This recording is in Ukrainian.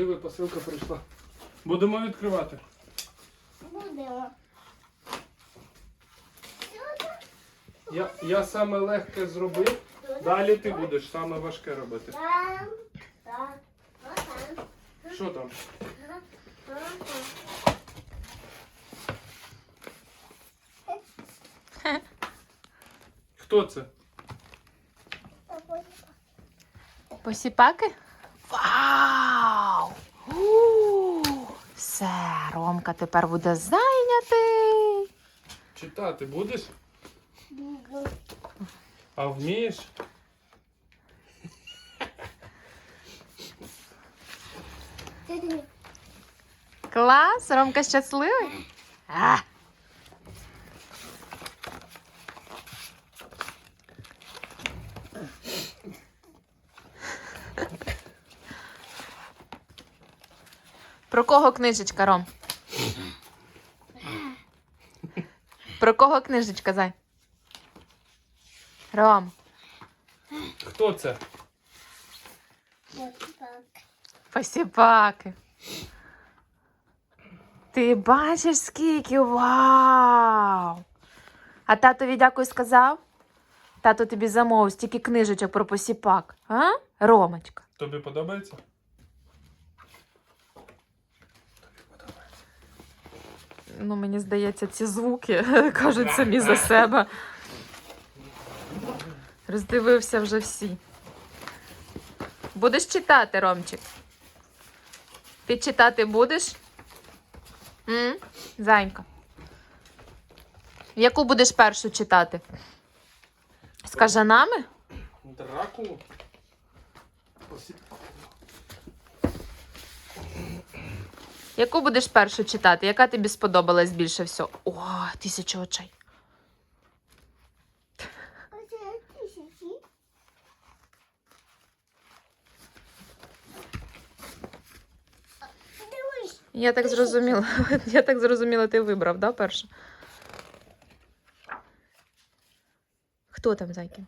Диви, посилка прийшла. Будемо відкривати. Будемо. Я, я саме легке зробив. Далі ти будеш саме важке робити. Там, Що там? Хто це? Посіпаки? Вау! У! Все, Ромка тепер буде зайнятий. Читати будеш? А вмієш? Клас, Ромка щасливий. А. Про кого книжечка, Ром? Про кого книжечка, зай? Ром, Хто це? Посіпаки. Ти бачиш скільки? Вау! А татові дякую сказав? Тато тобі замовив стільки книжечок про посіпак. А? Ромочка. Тобі подобається? Ну, мені здається, ці звуки кажуть самі за себе. Роздивився вже всі. Будеш читати, Ромчик? Ти читати будеш? М? Зайка. Яку будеш першу читати? З кажанами? Дракулу? Яку будеш першу читати? Яка тобі сподобалась більше всього? О, тисяча очей. Я так зрозуміла. Я так зрозуміла, ти вибрав, да, першу? Хто там, Зайкін?